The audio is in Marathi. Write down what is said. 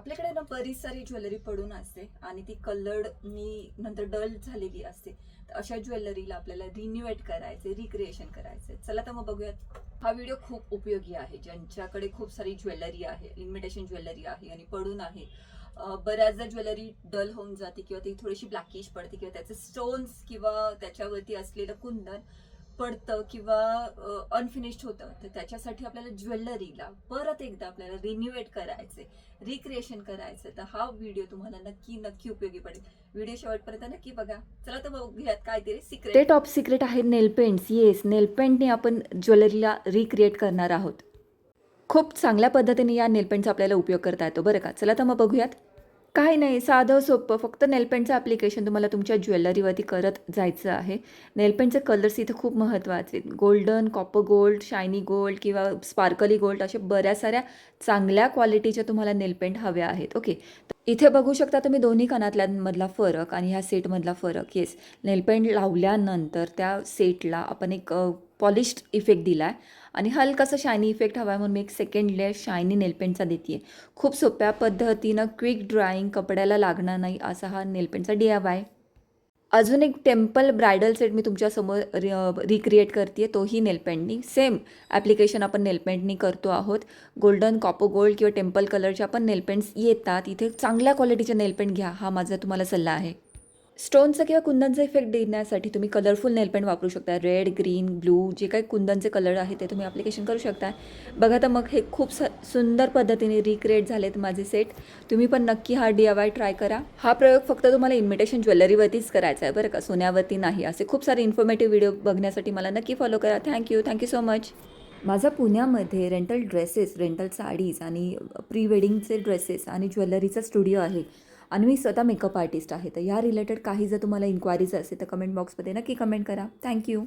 आपल्याकडे ना बरीच सारी ज्वेलरी पडून असते आणि ती कलर्डनी नंतर डल झालेली असते. तर अशा ज्वेलरीला आपल्याला रिन्युएट करायचे रिक्रिएशन करायचे. चला तर मग बघूयात. हा व्हिडिओ खूप उपयोगी आहे. ज्यांच्याकडे खूप सारी ज्वेलरी आहे इन्व्हिटेशन ज्वेलरी आहे आणि पडून आहे बऱ्याचदा ज्वेलरी डल होऊन जाते किंवा ती थोडीशी ब्लॅकिश पडते किंवा त्याचे स्टोन्स किंवा त्याच्यावरती असलेलं कुंदन पडतं किंवा अनफिनिश्ड होतं तर त्याच्यासाठी आपल्याला ज्वेलरीला परत एकदा आपल्याला रिन्युएट करायचे रिक्रिएशन करायचं तर हा व्हिडिओ तुम्हाला नक्की नक्की उपयोगी पडेल. व्हिडिओ शेवटपर्यंत नक्की बघा. चला तर बघूयात काहीतरी तरी सिक्रेट टॉप सिक्रेट आहे नेल पेंट्स येस नेल पेंटने आपण ज्वेलरीला रिक्रिएट करणार आहोत. खूप चांगल्या पद्धतीने या नेल पेंटचा आपल्याला उपयोग करता येतो. बरं का? चला तर मग बघूयात. काही नाही साधं सोपं. फक्त नेलपेंटचं ॲप्लिकेशन तुम्हाला तुमच्या ज्वेलरीवरती करत जायचं आहे. नेलपेंटचे कलर्स इथे खूप महत्त्वाचे आहेत. Golden copper gold shiny gold किंवा स्पार्कली गोल्ड अशा बऱ्याच साऱ्या चांगल्या क्वालिटीच्या तुम्हाला नेल पेंट हव्या आहेत. ओके इथे बघू शकता तुम्ही दोन्ही कानातल्यांमधला फरक आणि ह्या सेटमधला फरक. येस नेलपेंट लावल्यानंतर त्या सेटला आपण एक पॉलिश्ड इफेक्ट दिला आहे आणि हलकासा शायनी इफेक्ट हवा आहे म्हणून मी एक सेकंड लेअर शायनी नेलपेंटचा देते खूप सोप्या पद्धतीनं क्विक ड्राईंग कपड्याला लागणार नाही असा हा नेलपेंटचा डी आहे अजून एक टेम्पल ब्रायडल सेट मी तुमच्यासमोर रिक्रिएट करते तोही नेलपेंटनी सेम ॲप्लिकेशन आपण नेलपेंटनी करतो आहोत. गोल्डन कॉपो गोल्ड किंवा टेम्पल कलरच्या आपण नेलपेंट्स येतात. इथे चांगल्या क्वालिटीचे नेलपेंट घ्या हा माझा तुम्हाला सल्ला आहे. स्टोनचं किंवा कुंदनचं इफेक्ट देण्यासाठी तुम्ही कलरफुल नेलपेंट वापरू शकता. रेड ग्रीन ब्लू जे काही कुंदनचे कलर आहे ते तुम्ही ॲप्लिकेशन करू शकता. बघा तर मग हे खूप स सुंदर पद्धतीने रिक्रिएट झालेत माझे सेट तुम्ही पण नक्की हा डी आय ट्राय करा. हा प्रयोग फक्त तुम्हाला इन्व्हिटेशन ज्वेलरीवरतीच करायचा आहे बरं का. सोन्यावरती नाही. असे खूप सारे इन्फॉर्मेटिव्ह व्हिडिओ बघण्यासाठी मला नक्की फॉलो करा. थँक्यू थँक्यू सो मच माझा पुण्यामध्ये रेंटल ड्रेसेस रेंटल साडीज आणि प्री वेडिंगचे ड्रेसेस आणि ज्वेलरीचा स्टुडिओ आहे. आणि मी स्वतः मेकअप आर्टिस्ट आहे. तर या रिलेटेड काही जर तुम्हाला इन्क्वायरीज असेल तर कमेंट बॉक्समध्ये नक्की कमेंट करा. थँक्यू